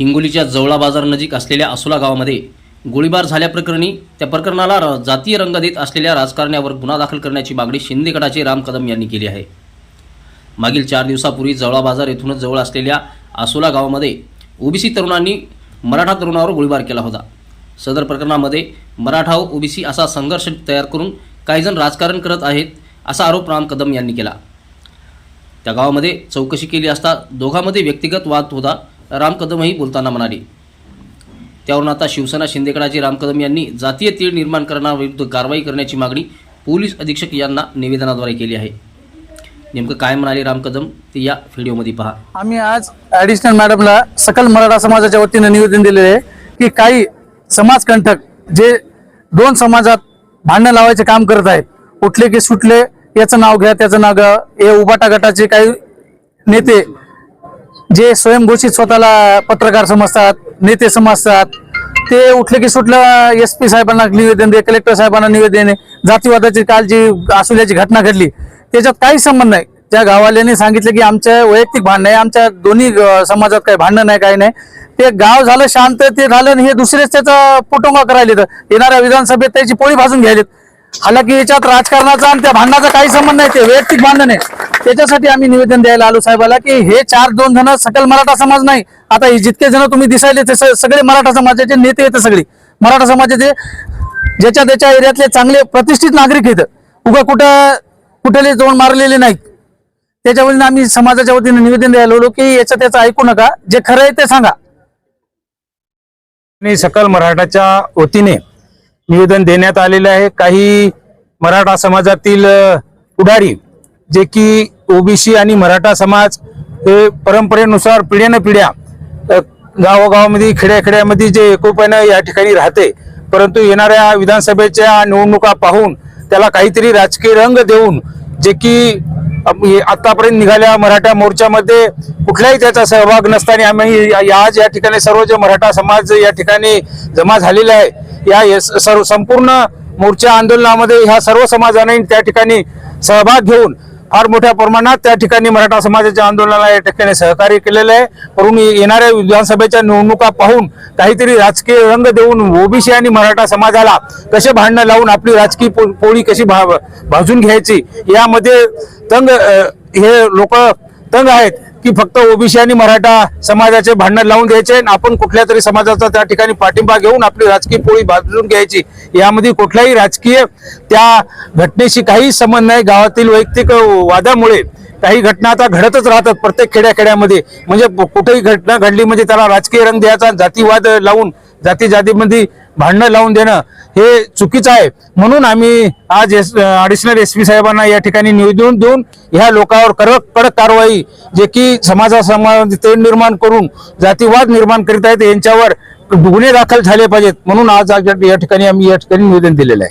हिंगोलीच्या जवळा बाजार नजीक असलेल्या असोला गावामध्ये गोळीबार झाल्याप्रकरणी त्या प्रकरणाला र- जातीय रंग देत असलेल्या राजकारण्यावर गुन्हा दाखल करण्याची मागणी शिंदे गटाचे राम कदम यांनी केली आहे. मागील चार दिवसापूर्वी जवळा बाजार येथूनच जवळ असलेल्या आसोला गावामध्ये ओबीसी तरुणांनी मराठा तरुणावर गोळीबार केला होता. सदर प्रकरणामध्ये मराठा व ओबीसी असा संघर्ष तयार करून काहीजण राजकारण करत आहेत असा आरोप राम कदम यांनी केला. त्या गावामध्ये चौकशी केली असता दोघांमध्ये व्यक्तिगत वाद होता. राम कदमही बोलताना म्हणाले. त्यावरून आता शिवसेना शिंदेगडाचे राम कदम यांनी जातीय तीळ निर्माण करण्याविरुद्ध कारवाई करण्याची मागणी पोलीस अधीक्षक यांना निवेदनाद्वारे केली आहे. नेमकं काय म्हणाले राम कदम? ते या व्हिडिओमध्ये पहा. आम्ही आज ॲडिशनल मॅडमला सकल मराठा समाजाच्या वतीनं निवेदन दिलेले आहे की काही समाजकंठक जे दोन समाजात भांडणं लावायचे काम करत आहेत उठले की सुटले याचं नाव घ्या त्याचं नाव घ्या हे उबाटा गटाचे काही नेते जे स्वयंघोषित स्वतःला पत्रकार समजतात नेते समजतात ते उठले की सुटलं एस पी साहेबांना निवेदन दे कलेक्टर साहेबांना निवेदन दे जातीवादाची काल जी आसुल्याची घटना घडली. त्याच्यात काही संबंध नाही. त्या गाववाल्यांनी सांगितलं की आमच्या वैयक्तिक भांडण आहे आमच्या दोन्ही समाजात काही भांडण नाही काही नाही. ते गाव झालं शांत ते झालं आणि हे दुसरेच त्याचा पोटोंगा करायले तर येणाऱ्या विधानसभेत त्याची पोळी भाजून घ्यायलेत हालाकी याच्यात राजकारणाचा आणि त्या भांडणाचा काही संबंध नाही ते वैयक्तिक भांडण आहे. त्याच्यासाठी आम्ही निवेदन द्यायला आलो साहेबाला की हे चार दोन जण सकल मराठा समाज नाही. आता हे जितके जण तुम्ही दिसायले ते स- सगळे मराठा समाजाचे नेते येते सगळे. मराठा समाजाचे ज्याच्या त्याच्या एरियातले चांगले प्रतिष्ठित नागरिक आहेत. उगा कुठं कुठले जाऊन मारलेले नाहीत. त्याच्या वतीने आम्ही समाजाच्या वतीने निवेदन द्यायला आलो की याचं त्याचं ऐकू नका. जे खरं आहे ते सांगा. मी सकल मराठाच्या वतीने निवेदन देण्यात आलेले आहे. काही मराठा समाजातील पुढारी जे की ओबीसी आणि मराठा समाज हे परंपरेनुसार पिढ्यानपिढ्या पिढ्या गावोगावामध्ये खेड्याखेड्यामध्ये जे एकोप्यानं या ठिकाणी राहते परंतु येणाऱ्या विधानसभेच्या निवडणुका पाहून त्याला काहीतरी राजकीय रंग देऊन जे की आतापर्यंत निघाल्या मराठा मोर्चामध्ये कुठलाही त्याचा सहभाग नसताना आम्ही या- आज या ठिकाणी सर्व जे मराठा समाज या ठिकाणी जमा झालेला आहे या यस- सर्व संपूर्ण मोर्चा आंदोलनामध्ये ह्या सर्व समाजाने त्या ठिकाणी सहभाग घेऊन फार मोठ्या प्रमाणात त्या ठिकाणी मराठा समाजाच्या आंदोलनाला या ठिकाणी सहकार्य केलेलं आहे. परंतु येणाऱ्या विधानसभेच्या निवडणुका पाहून काहीतरी राजकीय रंग देऊन ओबीसी आणि मराठा समाजाला कसे भांडणं लावून आपली राजकीय पोळी कशी भा- भाजून घ्यायची यामध्ये तंग हे लोक तंग आहेत. की फक्त ओबीसी आणि मराठा समाजाचे भांडण लावून द्यायचे आणि आपण कुठल्या तरी समाजाचा त्या ठिकाणी पाठिंबा घेऊन आपली राजकीय पोळी भाजून घ्यायची. यामध्ये कुठलाही राजकीय त्या घटनेशी काही संबंध नाही. गावातील वैयक्तिक वादामुळे काही घटना आता घडतच राहतात प्रत्येक खेड्याखेड्यामध्ये. म्हणजे कुठेही घटना घडली म्हणजे त्याला राजकीय रंग द्यायचा जातीवाद लावून जाती जातीमध्ये भांडणं लावून देणं हे चुकीचं आहे. म्हणून आम्ही आज एस अडिशनल एस पी साहेबांना या ठिकाणी निवेदन देऊन ह्या लोकांवर कडक कडक कारवाई जे की समाजासमाज ते निर्माण करून जातीवाद निर्माण करीत आहेत यांच्यावर गुन्हे दाखल झाले पाहिजेत. म्हणून आज या ठिकाणी आम्ही या ठिकाणी निवेदन दिलेलं आहे.